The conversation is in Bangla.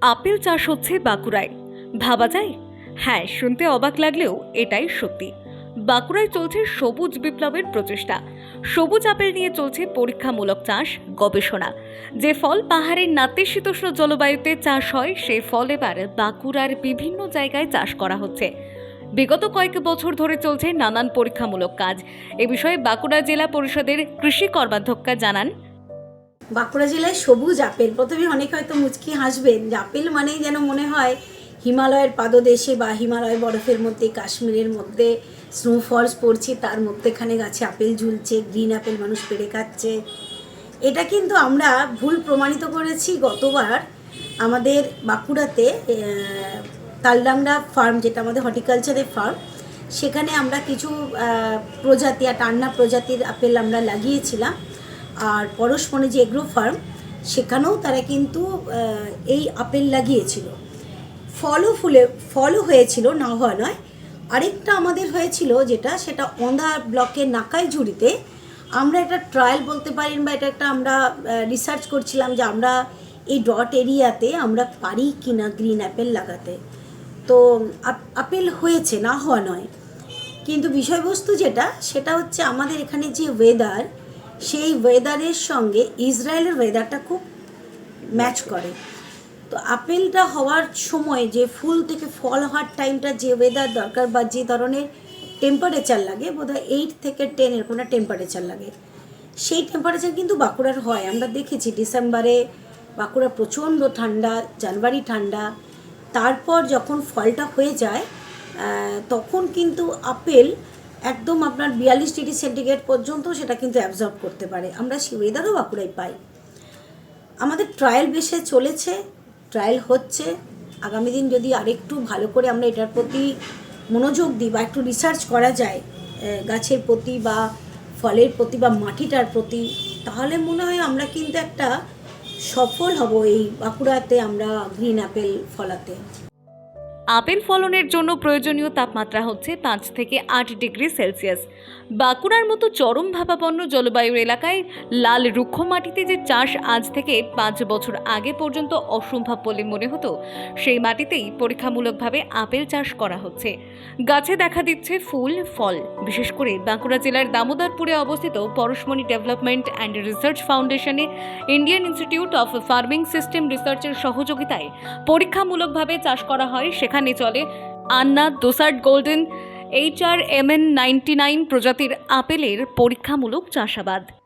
আপেল চাষ হচ্ছে বাঁকুড়ায়। ভাবা যায়? হ্যাঁ শুনতে অবাক লাগলেও এটাই সত্যি। বাঁকুড়ায় চলছে সবুজ বিপ্লবের প্রচেষ্টা। সবুজ আপেল নিয়ে চলছে পরীক্ষামূলক চাষ, গবেষণা। যে ফল পাহাড়ের নাতিশীতোষ্ণ জলবায়ুতে চাষ হয় সেই ফল এবার বাঁকুড়ার বিভিন্ন জায়গায় চাষ করা হচ্ছে। বিগত কয়েক বছর ধরে চলছে নানান পরীক্ষামূলক কাজ। এ বিষয়ে বাঁকুড়া জেলা পরিষদের কৃষি কর্মাধ্যক্ষা জানান বাঁকুড়া জেলায় সবুজ আপেল। প্রথমে অনেক হয়তো মুচকি হাসবেন, যে আপেল মানেই যেন মনে হয় হিমালয়ের পাদদেশে বা হিমালয় বরফের মধ্যে, কাশ্মীরের মধ্যে স্নোফলস পড়ছে, তার মধ্যেখানে গাছে আপেল ঝুলছে গ্রিন আপেল মানুষ পেড়ে খাচ্ছে। এটা কিন্তু আমরা ভুল প্রমাণিত করেছি গতবার আমাদের বাঁকুড়াতে তালডাংরা ফার্ম, যেটা আমাদের হর্টিকালচারের ফার্ম, সেখানে আমরা কিছু প্রজাতি আর টান্না প্রজাতির আপেল আমরা লাগিয়েছিলাম। আর পরশমণি যে এগ্রো ফার্ম সেখানেও তারা কিন্তু এই আপেল লাগিয়েছিল। ফলও ফুলে, ফলও হয়েছিল, না হওয়া নয়। আরেকটা আমাদের হয়েছিল যেটা, সেটা অন্ধা ব্লকের নাকাই ঝুড়িতে আমরা একটা ট্রায়াল বলতে পারেন বা এটা একটা আমরা রিসার্চ করছিলাম যে আমরা এই ডট এরিয়াতে আমরা পারি কিনা গ্রিন অ্যাপেল লাগাতে। তো আপ- আপেল হয়েছে, না হওয়া নয়। কিন্তু বিষয়বস্তু যেটা, সেটা হচ্ছে আমাদের এখানে যে ওয়েদার সেই ওয়েদারের সঙ্গে ইসরায়েলের ওয়েদারটা খুব ম্যাচ করে। তো আপেলটা হওয়ার সময় যে ফুল থেকে ফল হওয়ার টাইমটা যে ওয়েদার দরকার বা যে ধরনের টেম্পারেচার লাগে, বোধহয় এইট থেকে টেন এরকম একটা টেম্পারেচার লাগে। সেই টেম্পারেচার কিন্তু বাঁকুড়ার হয়। আমরা দেখেছি ডিসেম্বরে বাঁকুড়া প্রচণ্ড ঠান্ডা, জানুয়ারি ঠান্ডা। তারপর যখন ফলটা হয়ে যায় তখন কিন্তু আপেল একদম আপনার বিয়াল্লিশ ডিগ্রি সেন্টিগ্রেড পর্যন্ত সেটা কিন্তু অ্যাবজর্ব করতে পারে। আমরা সেই ওয়েদারও বাঁকুড়ায় পাই। আমাদের ট্রায়াল বেসে চলেছে ট্রায়াল হচ্ছে। আগামী দিন যদি আরেকটু ভালো করে আমরা এটার প্রতি মনোযোগ দিই বা একটু রিসার্চ করা যায় গাছের প্রতি বা ফলের প্রতি বা মাটিটার প্রতি, তাহলে মনে হয় আমরা কিন্তু একটা সফল হব এই বাঁকুড়াতে, আমরা গ্রিন অ্যাপেল ফলাতে। আপেল ফলনের জন্য প্রয়োজনীয় তাপমাত্রা হচ্ছে পাঁচ থেকে আট ডিগ্রি সেলসিয়াস। বাঁকুড়ার মতো চরম ভাবাপন্ন জলবায়ুর এলাকায় লাল রুক্ষ মাটিতে যে চাষ আজ থেকে পাঁচ বছর আগে পর্যন্ত অসম্ভব বলে মনে হতো, সেই মাটিতেই পরীক্ষামূলকভাবে আপেল চাষ করা হচ্ছে। গাছে দেখা দিচ্ছে ফুল, ফল। বিশেষ করে বাঁকুড়া জেলার দামোদরপুরে অবস্থিত পরশমণি ডেভেলপমেন্ট অ্যান্ড রিসার্চ ফাউন্ডেশনে Indian Institute of farming system রিসার্চের সহযোগিতায় পরীক্ষামূলকভাবে চাষ করা হয় সেখানে চলে। Anna Dorsett golden H R M N ninety nine প্রজাতির আপেলের পরীক্ষামূলক চাষাবাদ।